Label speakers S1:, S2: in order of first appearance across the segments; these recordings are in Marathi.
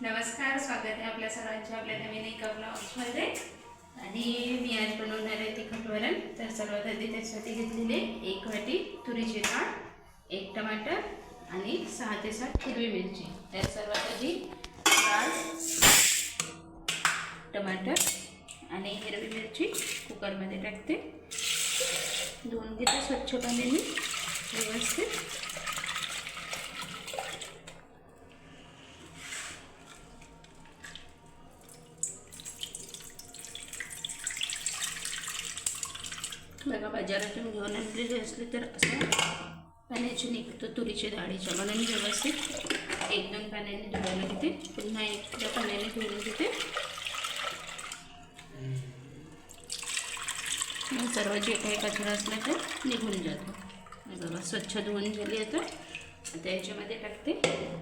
S1: नमस्कार स्वागत आहे आपल्या सर्वांचे आपल्या नवीन एका ब्लॉग्समध्ये. आणि मी आज बनवणार आहे तिखट वरण. तर सर्वात आधी त्यासाठी घेतलेले एक वाटी तुरीची डाळ एक टमाटर आणि सहा ते सात हिरवी मिरची. त्यात सर्वात आधी डाळ टमाटर आणि हिरवी मिरची कुकरमध्ये टाकते. धुवून घेते स्वच्छ पाण्याने व्यवस्थित. बघा बाजारातून घेऊन आणलेली असली तर असं पाण्याची निघतो तुरीच्या डाळीच्या म्हणून व्यवस्थित. एक दोन पाण्याने धुवायला घेते. पुन्हा एकदा पाण्याने धुवून घेते. मग सर्व जे काही कचरा असला तर निघून जातो. बघा स्वच्छ धुवून झाली आता. आता याच्यामध्ये टाकते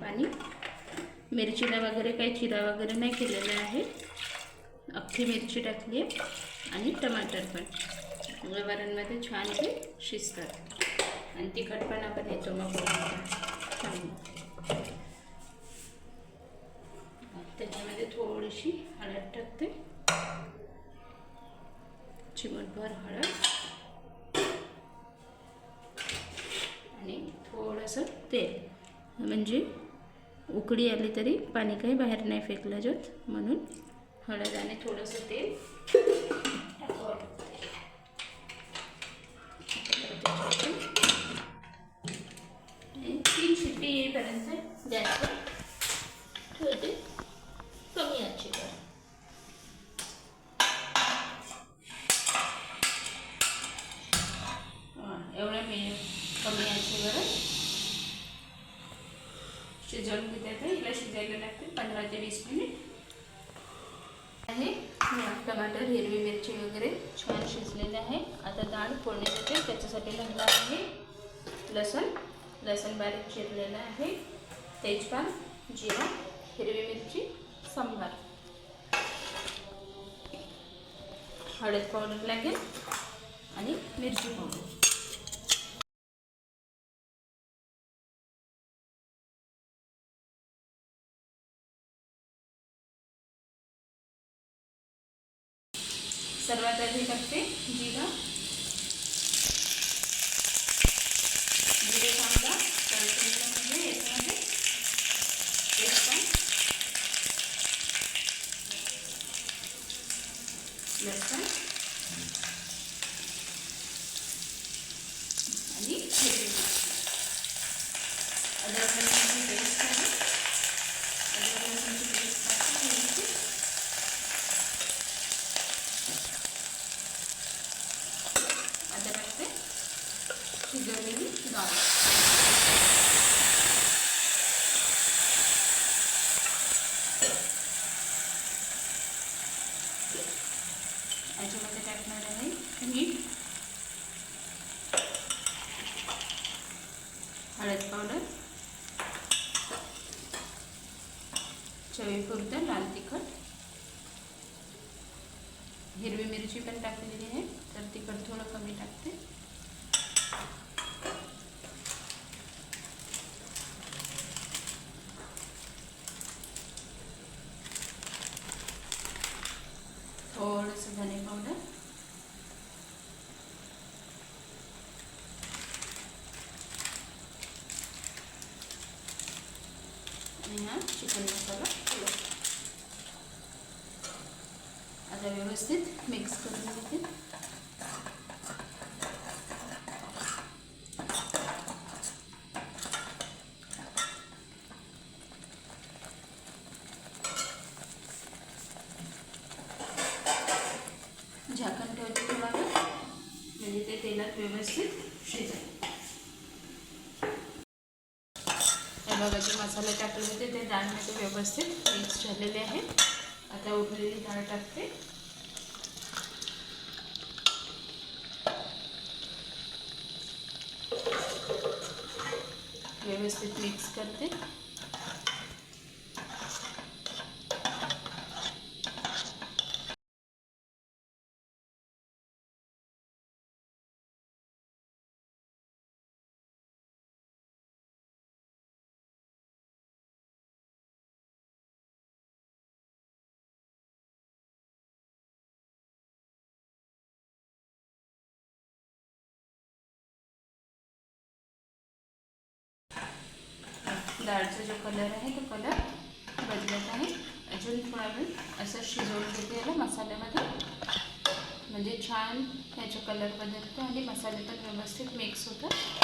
S1: पाणी. मिरचीला वगैरे काही चिरा वगैरे नाही केलेला आहे. अख्खी मिरची टाकली आहे. आणि टमाटर पण. वरणमध्ये छान ते शिजतात. आणि तिखटपणा पण येतो मग छान. त्याच्यामध्ये थोडीशी हळद टाकते. चिमटभर हळद. आणि थोडंसं तेल. म्हणजे उकडी आली तरी पाणी काही बाहेर नाही फेकलं जात म्हणून हळद आणि थोडंसं तेल टाकावं लागतं. आणि शिट्टी येईपर्यंत गॅसवर ठेवते. कमी आचेवर. एवढ्या मी कमी आचेवर. शिजवून घेते आता. हिला शिजायला लागते. पंधरा ते वीस मिनिट. आहे टमाटर हिरवी मिरची वगैरे छान शिजलेले आहे. आता डाळ फोडणी देते. त्याच्यासाठी लागणार आहे. लसण. लसूण बारीक चिरलेलं आहे. तेजपान जिरा हिरवी मिरची सांबार. हळद पावडर लागेल आणि मिरची पावडर. सर्वात आधी टाकते जिरा. Gracias. चवीपुरतं लाल तिखट. हिरवी मिरची पण टाकलेली आहे तर तिखट थोडं कमी टाकते थोडंसं धने पावडर आणि हा चिकन मसाला आता व्यवस्थित मिक्स करून घेते झाकण ठेवते थोडा वेळ म्हणजे ते तेलात व्यवस्थित शिजेल हे बघा जे मसाले टाकले होते ते डाळमध्ये व्यवस्थित मिक्स झालेले आहे आता उकळलेली डाळ टाकते. व्यवस्थित मिक्स करते. डाळचा जो कलर आहे तो कलर बदलत आहे. अजून थोडा वेळ असं शिजवून घेते याला मसाल्यामध्ये. म्हणजे छान त्याचा कलर बदलतो आणि मसाले पण व्यवस्थित मिक्स होतात.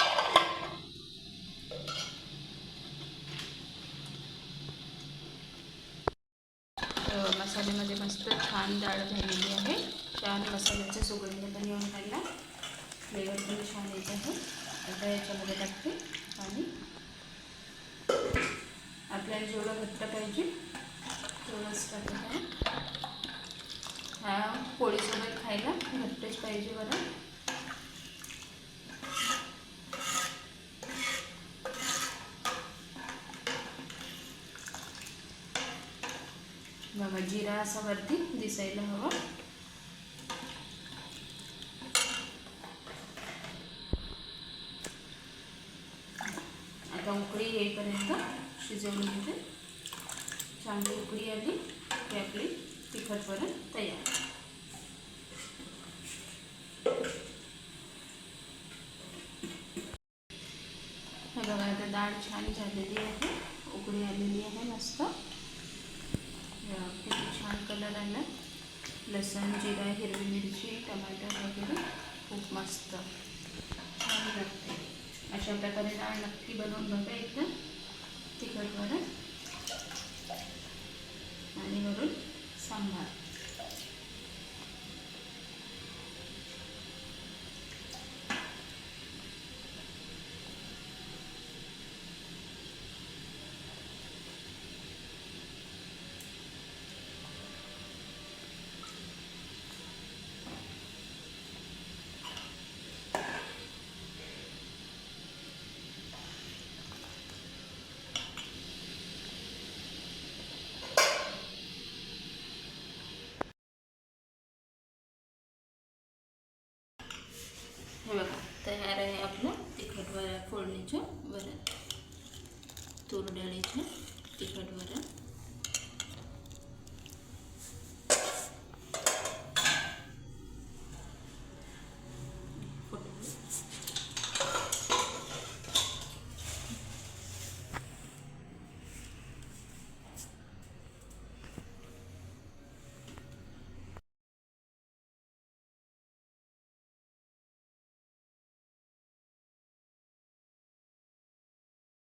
S1: मसाल्यामध्ये मस्त छान डाळ झालेली आहे. छान मसाल्याचा सुगंध पण येऊन राहिला. फ्लेवर पण छान येत आहे. आता याच्यामध्ये टाकते पाणी. आपल्याला जेवढं घट्ट पाहिजे तेवढंच टाकत आहे हा पोळीसोबत खायला घट्टच पाहिजे बरं. बघा जिरा असा वरती दिसायला हवा आता उकळी शिजवून घेते चांगली उकळी आली की आपली तिखट वरण तयार. हे बघा आता डाळ छान झालेली आहे. उकळी आलेली आहे मस्त. किती छान कलर आला. लसण जिरा हिरवी मिरची टमाटर वगैरे खूप मस्त. छान लागते. अशा प्रकारे डाळ नक्की बनवून बघा एकदा तिखट वरण आणि वरून सांबार हे बघा तयार आहे आपलं तिखट वरण फोडणीचं वरण